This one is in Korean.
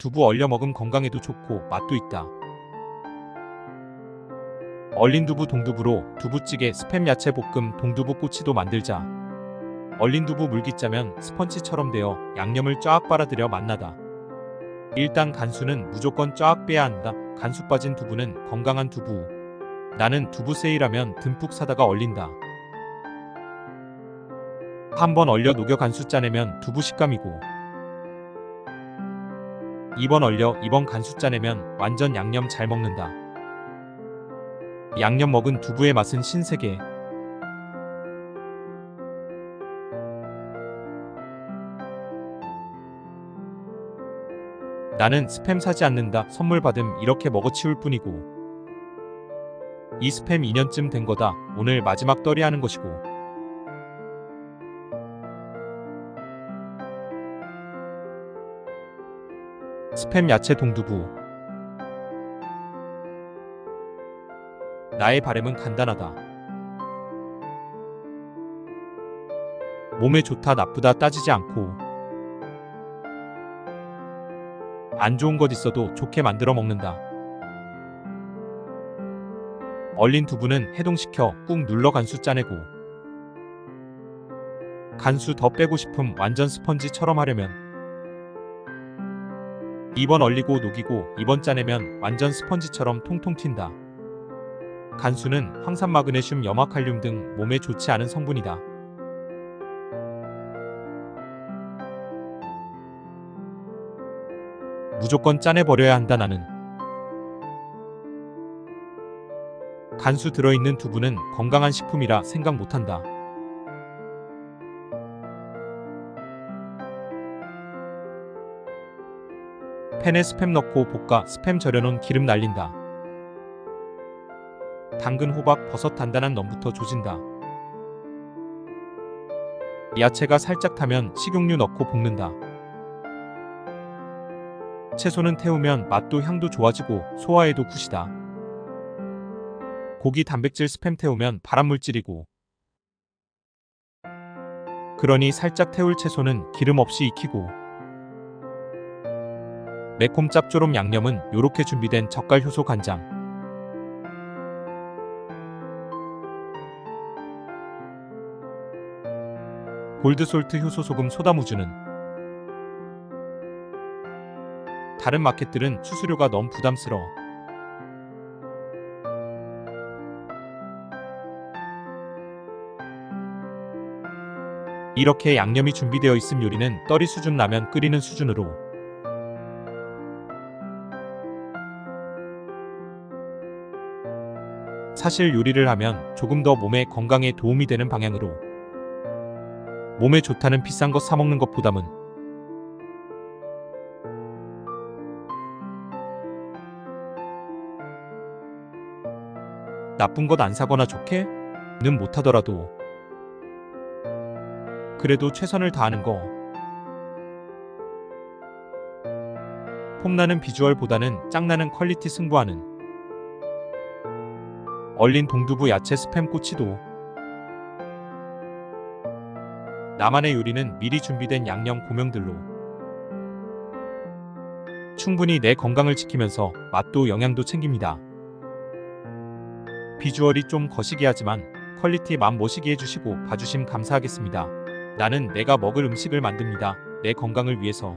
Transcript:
두부 얼려 먹으면 건강에도 좋고 맛도 있다. 얼린 두부 동두부로 두부찌개 스팸 야채 볶음 동두부 꼬치도 만들자. 얼린 두부 물기 짜면 스펀지처럼 되어 양념을 쫙 빨아들여 맛나다. 일단 간수는 무조건 쫙 빼야 한다. 간수 빠진 두부는 건강한 두부. 나는 두부 세일하면 듬뿍 사다가 얼린다. 한번 얼려 녹여 간수 짜내면 두부 식감이고 2번 얼려 2번 간수 짜내면 완전 양념 잘 먹는다. 양념 먹은 두부의 맛은 신세계. 나는 스팸 사지 않는다. 선물 받음 이렇게 먹어치울 뿐이고. 이 스팸 2년쯤 된 거다. 오늘 마지막 떨이 하는 것이고. 스팸 야채 동두부. 나의 바램은 간단하다. 몸에 좋다 나쁘다 따지지 않고 안 좋은 것 있어도 좋게 만들어 먹는다. 얼린 두부는 해동시켜 꾹 눌러 간수 짜내고 간수 더 빼고 싶음 완전 스펀지처럼 하려면 2번 얼리고 녹이고 2번 짜내면 완전 스펀지처럼 통통 튄다. 간수는 황산 마그네슘, 염화칼륨 등 몸에 좋지 않은 성분이다. 무조건 짜내버려야 한다 나는. 간수 들어있는 두부는 건강한 식품이라 생각 못한다. 팬에 스팸 넣고 볶아 스팸 절여놓은 기름 날린다. 당근, 호박, 버섯 단단한 넘부터 조진다. 야채가 살짝 타면 식용유 넣고 볶는다. 채소는 태우면 맛도 향도 좋아지고 소화에도 굿이다. 고기 단백질 스팸 태우면 발암물질이고 그러니 살짝 태울 채소는 기름 없이 익히고 매콤 짭조름 양념은 요렇게 준비된 젓갈 효소 간장 골드솔트 효소 소금 소다무주는 다른 마켓들은 수수료가 너무 부담스러워. 이렇게 양념이 준비되어 있음 요리는 떨이 수준 라면 끓이는 수준으로 사실 요리를 하면 조금 더 몸의 건강에 도움이 되는 방향으로 몸에 좋다는 비싼 것 사 먹는 것보담은 나쁜 것 안 사거나 좋게는 못하더라도 그래도 최선을 다하는 거. 폼나는 비주얼보다는 짱나는 퀄리티 승부하는 얼린 동두부 야채 스팸 꼬치도 나만의 요리는 미리 준비된 양념 고명들로 충분히 내 건강을 지키면서 맛도 영양도 챙깁니다. 비주얼이 좀 거시기 하지만 퀄리티 맘 모시게 해주시고 봐주심 감사하겠습니다. 나는 내가 먹을 음식을 만듭니다. 내 건강을 위해서.